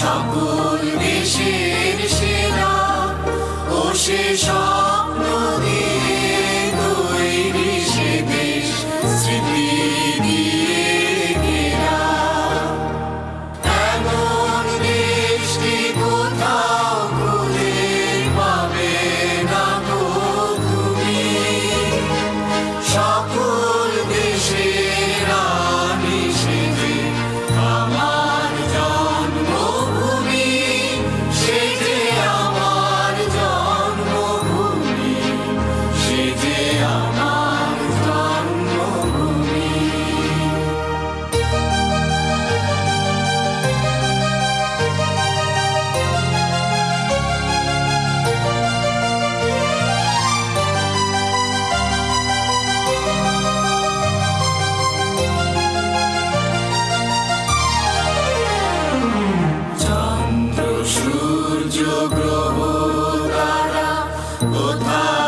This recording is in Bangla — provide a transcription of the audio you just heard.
সকল দেশের সেরা ও সে Oh morning.